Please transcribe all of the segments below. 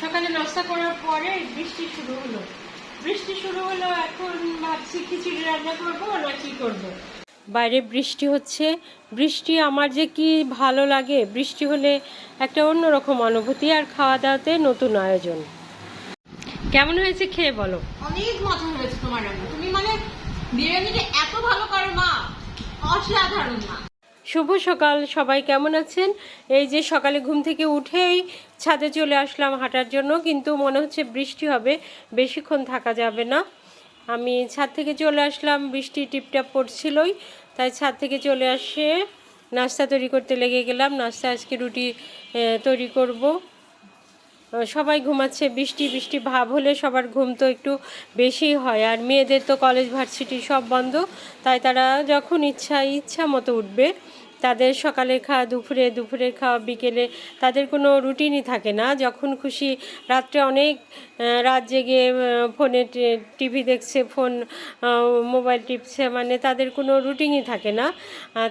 সকালে নাস্তা করার পরে বৃষ্টি শুরু হলো। বৃষ্টি শুরু হলো এখন ভাবছি খিচুড়ি রান্না করব না কি করব। বাইরে বৃষ্টি হচ্ছে। বৃষ্টি আমার যে কি ভালো লাগে বৃষ্টি হলে একটা অন্যরকম অনুভূতি আর খাওয়া দাওয়াতে নতুন আয়োজন। কেমন হয়েছে খেয়ে বলো। অনেক মজা হয়েছে তোমার রান্না। তুমি মানে বিরিয়ানিটা এত ভালো করো মা অসাধারণ মা। শুভ সকাল, সবাই কেমন আছেন? এই যে সকালে ঘুম থেকে উঠেই ছাদে চলে আসলাম হাঁটার জন্য, কিন্তু মনে হচ্ছে বৃষ্টি হবে, বেশিক্ষণ থাকা যাবে না। আমি ছাদ থেকে চলে আসলাম, বৃষ্টি টিপটাপ পড়ছিলই, তাই ছাদ থেকে চলে আসে নাস্তা তৈরি করতে লেগে গেলাম। নাস্তা আজকে রুটি তৈরি করব। সবাই ঘুমাচ্ছে, বৃষ্টি বৃষ্টি ভাব হলে সবার ঘুম তো একটু বেশিই হয়। আর মেয়েদের তো কলেজ ভার্সিটি সব বন্ধ, তাই তারা যখন ইচ্ছা ইচ্ছা মতো উঠবে, তাদের সকালে খাওয়া, দুপুরে দুপুরে খাওয়া, বিকেলে তাদের কোনো রুটিনই থাকে না। যখন খুশি রাত্রে অনেক রাত জেগে ফোনে টিভি দেখছে, ফোন মোবাইল টিপছে মানে তাদের কোনো রুটিনই থাকে না।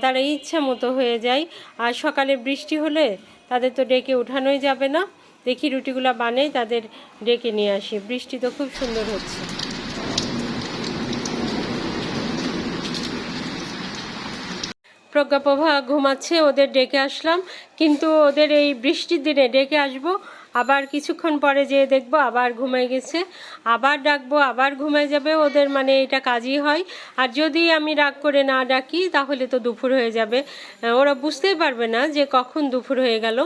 তারা ইচ্ছা মতো হয়ে যায়। আর সকালে বৃষ্টি হলে তাদের তো ডেকে উঠানোই যাবে না। দেখি রুটিগুলো বানাই তাদের ডেকে নিয়ে আসি। বৃষ্টি তো খুব সুন্দর হচ্ছে। প্রজ্ঞাপ্রভা ঘুমাচ্ছে, ওদের ডেকে আসলাম। কিন্তু ওদের এই বৃষ্টির দিনে ডেকে আসব, আবার কিছুক্ষণ পরে যেয়ে দেখব আবার ঘুমাই গেছে। আবার ডাকবো, আবার ঘুমাই যাবে, ওদের মানে এটা কাজই হয়। আর যদি আমি রাগ করে না ডাকি, তাহলে তো দুপুর হয়ে যাবে। ওরা বুঝতেই পারবে না যে কখন দুপুর হয়ে গেল।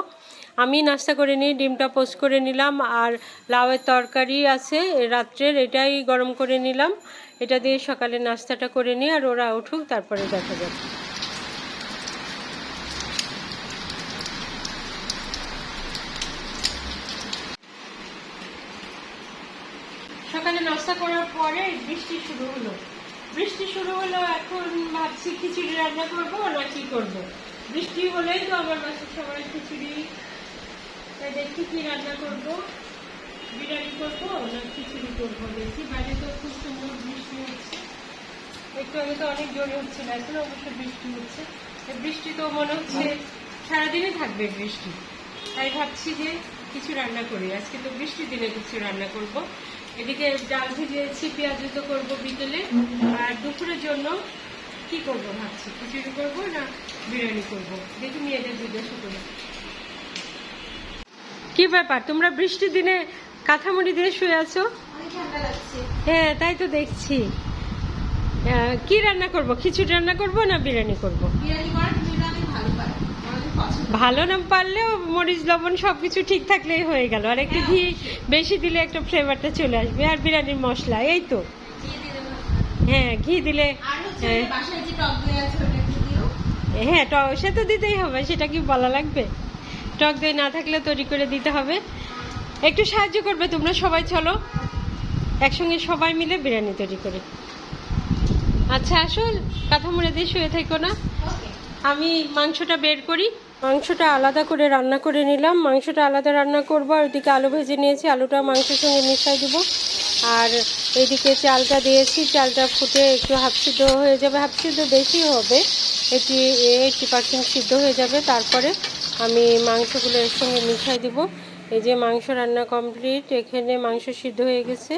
আমি নাস্তা করে নিই, ডিমটা পোস্ট করে নিলাম আর লাউয়ের তরকারি আছে রাত্রের, এটাই গরম করে নিলাম। এটা দিয়ে সকালে নাস্তাটা করে নিই আর ওরা উঠুক, তারপরে দেখা যাবে। সকালে নাস্তা করার পরে বৃষ্টি শুরু হলো। বৃষ্টি শুরু হলো, এখন ভাবছি খিচুড়ি রান্না করব না কি করব। বৃষ্টি হলেই তো আমার বাসার সবাই খিচুড়ি তাই দেখি কি রান্না করব। বিরিয়ানি করব না খিচুড়ি করব দেখি। বাইরে তো খুব সুন্দর বৃষ্টি হচ্ছে। একটু আগে তো অনেক জোরে হচ্ছে না এখন অবশ্য বৃষ্টি হচ্ছে। বৃষ্টি তো মনে হচ্ছে সারাদিনই থাকবে বৃষ্টি। তাই ভাবছি যে কিছু রান্না করি। আজকে তো বৃষ্টির দিনে কিছু রান্না করব। এদিকে ডাল ভিজিয়েছি, পেঁয়াজ তো করব বিকেলে। আর দুপুরের জন্য কি করব ভাবছি? খিচুড়ি করব না বিরিয়ানি করব? দেখি মেয়েদের জিজ্ঞাসা করি। কি ব্যাপার? তোমরা বৃষ্টির দিনে কাঁথামুড়ি দিয়ে শুয়ে আছো? হ্যাঁ তাই তো দেখছি। কি রান্না করব? খিচুড়ি রান্না করব না বিরিয়ানি করব? ভালো না পারলেও মরিচ লবণ সবকিছু ঠিক থাকলেই হয়ে গেল। আর একটু ঘি বেশি দিলে একটা ফ্লেভারটা চলে আসবে। আর বিরিয়ানির মশলা এই তো। হ্যাঁ ঘি দিলে হ্যাঁ। হ্যাঁ সে তো দিতেই হবে সেটা কি বলা লাগবে? টক দই না থাকলে তৈরি করে দিতে হবে। একটু সাহায্য করবে তোমরা সবাই, চলো। একসঙ্গে সবাই মিলে বিরিয়ানি তৈরি করি। আচ্ছা আসল কথা মনে দিয়ে শুয়ে থেকো না। আমি মাংসটা বের করি। মাংসটা আলাদা করে রান্না করে নিলাম। মাংসটা আলাদা রান্না করব আর ওইদিকে আলু ভেজে নিয়েছি। আলুটা মাংসের সঙ্গে মিশাই দেবো। আর এইদিকে চালটা দিয়েছি, চালটা ফুটে একটু হাফ সিদ্ধ হয়ে যাবে, হাফ সিদ্ধ বেশি হবে, এটি এইটটি পার্সেন্ট সিদ্ধ হয়ে যাবে, তারপরে আমি মাংসগুলো এর সঙ্গে মিশাই দিব। এই যে মাংস রান্না কমপ্লিট, এখানে মাংস সিদ্ধ হয়ে গেছে,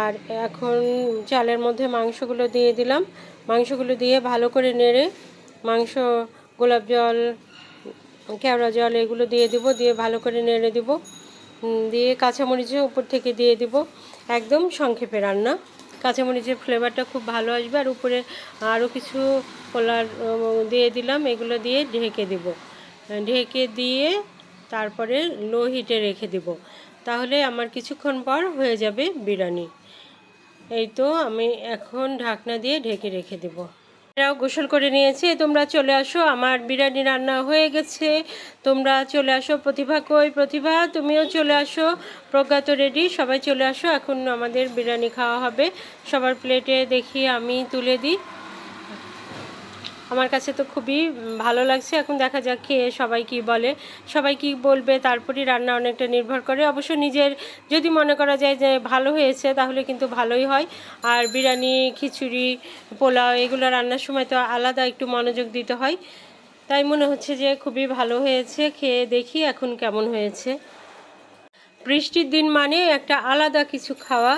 আর এখন চালের মধ্যে মাংসগুলো দিয়ে দিলাম। মাংসগুলো দিয়ে ভালো করে নেড়ে মাংস, গোলাপ জল, কেওড়া জল এগুলো দিয়ে দিব, দিয়ে ভালো করে নেড়ে দিব। দিয়ে কাঁচামরিচও উপর থেকে দিয়ে দিব। একদম সংক্ষেপে রান্না। কাঁচামরিচের ফ্লেভারটা খুব ভালো আসবে আর উপরে আরও কিছু কলার দিয়ে দিলাম, এগুলো দিয়ে ঢেকে দিব। ঢেকে দিয়ে তারপরে লো হিটে রেখে দিব। তাহলে আমার কিছুক্ষণ পর হয়ে যাবে বিরিয়ানি। এই তো আমি এখন ঢাকনা দিয়ে ঢেকে রেখে দেব। এরাও গোসল করে নিয়েছে। তোমরা চলে আসো, আমার বিরিয়ানি রান্না হয়ে গেছে। তোমরা চলে আসো, প্রতিভা কই? প্রতিভা, তুমিও চলে আসো। প্রজ্ঞাত রেডি সবাই চলে আসো। এখন আমাদের বিরিয়ানি খাওয়া হবে। সবার প্লেটে দেখি, আমি তুলে দিই। আমার কাছে তো খুবই ভালো লাগছে। এখন দেখা যাক খেয়ে সবাই কি বলে। সবাই কি বলবে, তারপরই রান্না অনেকটা নির্ভর করে। অবশ্য নিজের যদি মনে করা যায় যে ভালো হয়েছে, তাহলে কিন্তু ভালোই হয়। আর বিরিয়ানি, খিচুড়ি, পোলাও, এগুলো রান্নার সময় তো আলাদা একটু মনোযোগ দিতে হয়। তাই মনে হচ্ছে যে খুবই ভালো হয়েছে। খেয়ে দেখি এখন কেমন হয়েছে। বৃষ্টির দিন মানে একটা আলাদা কিছু খাওয়া।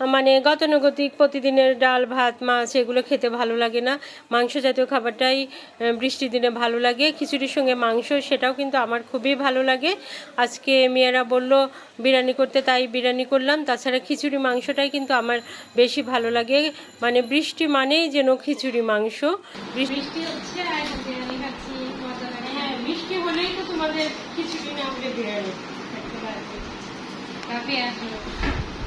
মানে গতানুগতিক প্রতিদিনের ডাল, ভাত, মাছ এগুলো খেতে ভালো লাগে না। মাংস জাতীয় খাবারটাই বৃষ্টির দিনে ভালো লাগে। খিচুড়ির সঙ্গে মাংস, সেটাও কিন্তু আমার খুবই ভালো লাগে। আজকে মেয়েরা বলল, বিরিয়ানি করতে তাই বিরিয়ানি করলাম। তাছাড়া খিচুড়ি মাংসটাই কিন্তু আমার বেশি ভালো লাগে। মানে বৃষ্টি মানেই যেন খিচুড়ি মাংস। বৃষ্টি হচ্ছে হ্যাঁ হলেই তো তোমাদের বিরিয়ানি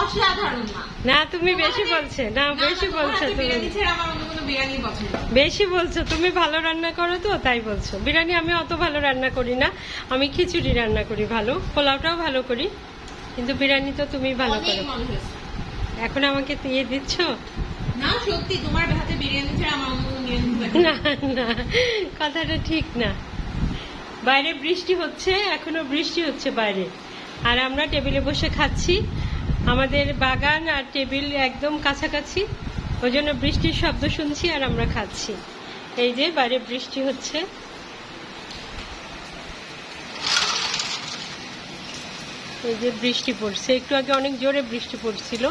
অসাধারণ মা। না তুমি বেশি বলছে। না বেশি বলছো তুমি। বেশি বলছো তুমি ভালো রান্না করো তো তাই বলছো। বিরিয়ানি আমি অত ভালো রান্না করি না। আমি খিচুড়ি রান্না করি ভালো পোলাওটাও ভালো করি। কিন্তু বিরিয়ানি তো তুমি ভালো করো। এখন আমাকে দিয়ে দিচ্ছ? না সত্যি তোমার হাতে বিরিয়ানি ছাড়া আমার। না না কথাটা ঠিক না। বাইরে বৃষ্টি হচ্ছে এখনও বৃষ্টি হচ্ছে বাইরে। আর আমরা টেবিলে বসে খাচ্ছি। আমাদের বাগান আর টেবিল একদম কাছাকাছি। ওই জন্য বৃষ্টির শব্দ শুনছি আর আমরা খাচ্ছি। এই যে বাইরে বৃষ্টি হচ্ছে। এই যে বৃষ্টি পড়ছে। একটু আগে অনেক জোরে বৃষ্টি পড়ছিল।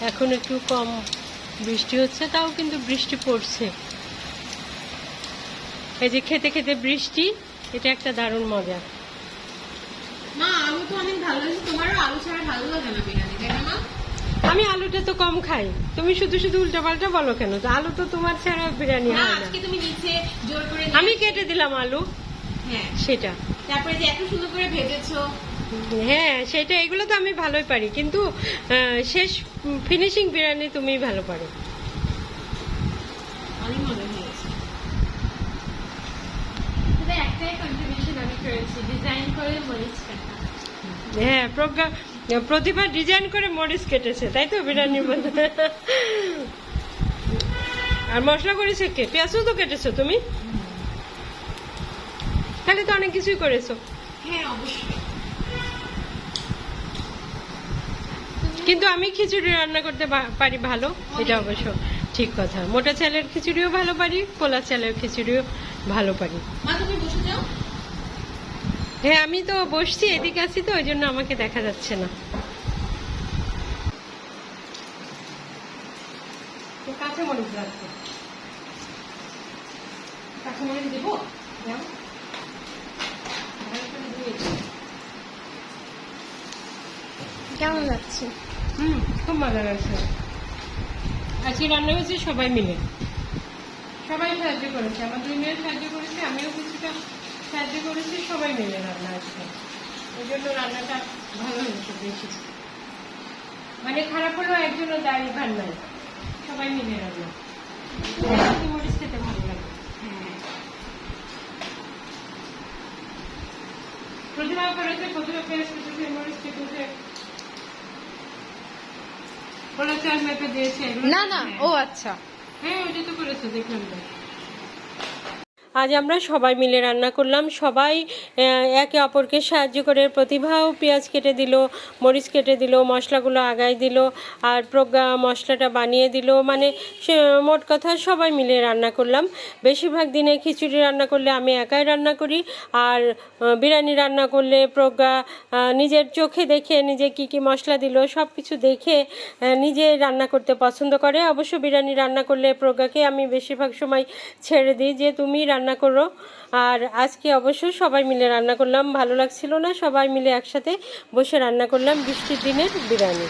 এখন একটু কম বৃষ্টি হচ্ছে, তাও কিন্তু বৃষ্টি পড়ছে। এই যে খেতে খেতে বৃষ্টি, এটা একটা দারুণ মজা। তো অনেক ভালো হয়েছে তোমারও আলু ছাড়া ভালো লাগে না বিরিয়ানি তাই না আমি আলুটা তো কম খাই। তুমি শুধু শুধু উল্টা পাল্টা বলো কেন? আলু তো তোমার ছাড়া বিরিয়ানি হয় না। আজকে তুমি নিচে জোর করে আমি কেটে দিলাম আলু। হ্যাঁ। সেটা। তারপরে যে এত সুন্দর করে ভেজেছো। হ্যাঁ সেটা এগুলো তো আমি ভালোই পারি। কিন্তু শেষ ফিনিশিং বিরিয়ানি তুমি ভালো পারো। একটাই কন্ট্রিবিউশন আমি করেছি ডিজাইন করে মরিচ কাটা। হ্যাঁ প্রজ্ঞা প্রতিভা ডিজাইন করে মরিচ কেটেছে তাই তো বিরিয়ানির মধ্যে আর মশলা করেছে কে? পেঁয়াজও তো কেটেছো তুমি? তাহলে তো অনেক কিছুই করেছ। হ্যাঁ কিন্তু আমি খিচুড়ি রান্না করতে পারি ভালো এটা অবশ্য ঠিক কথা। মোটা চালের খিচুড়িও ভালো পারি পোলা চালের খিচুড়িও ভালো পারি। মা তুমি বসে যাও। হ্যাঁ আমি তো বসছি, এদিকে আছি তো ওই জন্য আমাকে দেখা যাচ্ছে না। কাঁচা মরিচ রাখব? কাঁচা মরিচ দেবো। কেমন লাগছে? হুম, খুব ভালো লাগছে। আজকে রান্না হয়েছে সবাই মিলে। সবাই সাহায্য করেছে আমার দুই মেয়ে সাহায্য করেছে, আমিও কিছুটা সাহায্য করেছি সবাই মিলে রান্না আজকে ওই জন্য রান্নাটা ভালো হয়েছে বেশি। মানে খারাপ হলেও একজনও দায়ী ভার নাই। সবাই মিলে রান্না। মরিচ খেতে ভালো লাগে। হ্যাঁ। করেছে পেঁয়াজ কেটেছে মরিচ কেটেছে। না না ও আচ্ছা। হ্যাঁ ওইটা তো করেছ দেখলাম আজ আমরা সবাই মিলে রান্না করলাম। সবাই একে অপরকে সাহায্য করে প্রতিভাও পেঁয়াজ কেটে দিল, মরিচ কেটে দিল, মশলাগুলো আগায় দিল আর প্রজ্ঞা মশলাটা বানিয়ে দিল। মানে মোট কথা সবাই মিলে রান্না করলাম। বেশিরভাগ দিনে খিচুড়ি রান্না করলে আমি একাই রান্না করি আর বিরিয়ানি রান্না করলে প্রজ্ঞা নিজের চোখে দেখে নিজে কি কি মশলা দিল সব কিছু দেখে নিজে রান্না করতে পছন্দ করে। অবশ্য বিরিয়ানি রান্না করলে প্রজ্ঞাকে আমি বেশিরভাগ সময় ছেড়ে দিই যে, তুমি রান্না করো। আর আজকে অবশ্য সবাই মিলে রান্না করলাম, ভালো লাগছিল না, সবাই মিলে একসাথে বসে রান্না করলাম বৃষ্টির দিনের বিরিয়ানি।